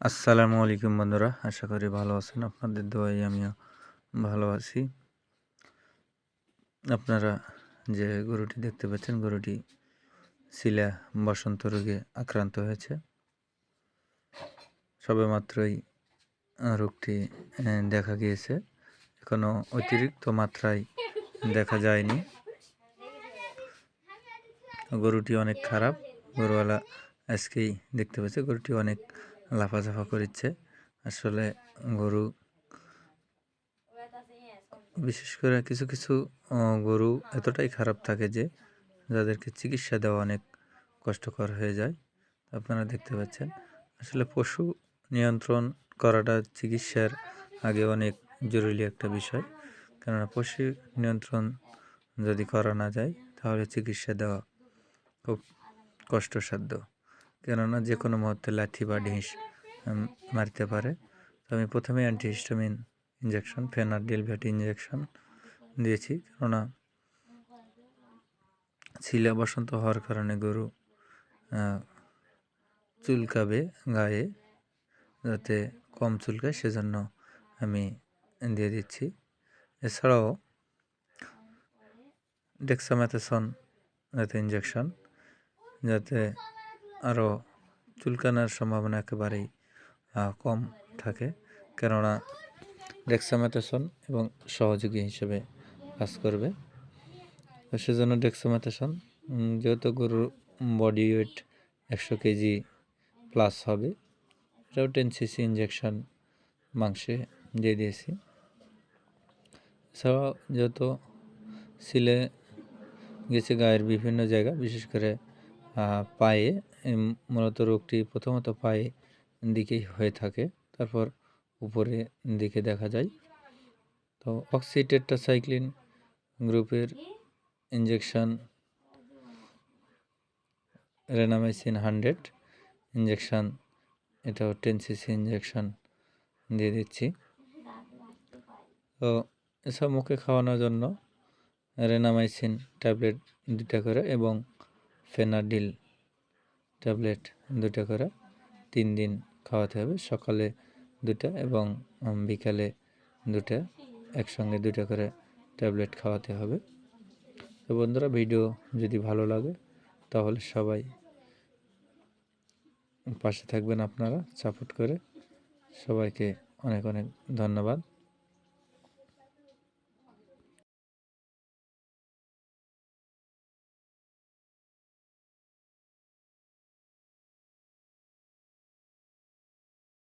আসসালামু আলাইকুম বন্ধুরা, আশা করি ভালো আছেন। আপনাদের দোয়াই আমিও ভালো আছি। আপনারা যে গরুটি দেখতে পাচ্ছেন, গরুটি শিলা বসন্ত রোগে আক্রান্ত হয়েছে। সবে মাত্রই রোগটি দেখা গিয়েছে। এখনও অতিরিক্ত মাত্রায় দেখা যায়নি। গরুটি অনেক খারাপ। গরুওয়ালা আজকেই দেখতে পাচ্ছে গরুটি অনেক লাফাঝাফা করছে আসলে গরু বিশেষ করে কিছু কিছু গরু এতটাই খারাপ থাকে যে যাদেরকে চিকিৎসা দেওয়া অনেক কষ্টকর হয়ে যায়। আপনারা দেখতে পাচ্ছেন, আসলে পশু নিয়ন্ত্রণ করাটা চিকিৎসার আগে অনেক জরুরি একটা বিষয়। কেননা পশু নিয়ন্ত্রণ যদি করা না যায়, তাহলে চিকিৎসা দেওয়া খুব কষ্টসাধ্য। কেননা যে কোনো মুহূর্তে লাঠি বা ঢিস মারতে পারে। তো আমি প্রথমে অ্যান্টিহিস্টামিন ইঞ্জেকশন ফেনার ডেলভেট ইঞ্জেকশন দিয়েছি। কেননা ছিলা বসন্ত হওয়ার কারণে গরু চুলকাবে গায়ে, যাতে কম চুলকায়, সেজন্য আমি দিয়ে দিচ্ছি। এছাড়াও ডেক্সামেথাসন যাতে ইঞ্জেকশন যাতে আরও চুলকানোর সম্ভাবনা একেবারেই কম থাকে। কেননা ডেক্সামেথাসন এবং সহযোগী হিসেবে কাজ করবে। তো সেজন্য ডেক্সামেথাসন যেহেতু গরুর বডি ওয়েট একশো কেজি প্লাস হবে, এটাও টেন সিসি ইঞ্জেকশন মাংসে দিয়ে দিয়েছি। এছাড়াও যেহেতু সিলে গেছে গায়ের বিভিন্ন জায়গা, বিশেষ করে পায়ে মূলত রোগটি প্রথমত পায়ে দিকেই হয়ে থাকে, তারপর উপরে দিকে দেখা যায়। তো অক্সিটেট্রাসাইক্লিন গ্রুপের ইঞ্জেকশন রেনামাইসিন হান্ড্রেড ইঞ্জেকশন এটাও টেন সিসি ইঞ্জেকশন দিয়ে দিচ্ছি। তো এসব মুখে খাওয়ানোর জন্য রেনামাইসিন ট্যাবলেট দুটা করে এবং ফেনাডিল ট্যাবলেট দুটা করে তিন দিন খাওয়াতে হবে। সকালে দুটা এবং বিকালে দুটা একসঙ্গে দুটা করে ট্যাবলেট খাওয়াতে হবে। তো বন্ধুরা, ভিডিও যদি ভালো লাগে তাহলে সবাই পাশে থাকবেন আপনারা, সাপোর্ট করে। সবাইকে অনেক অনেক ধন্যবাদ।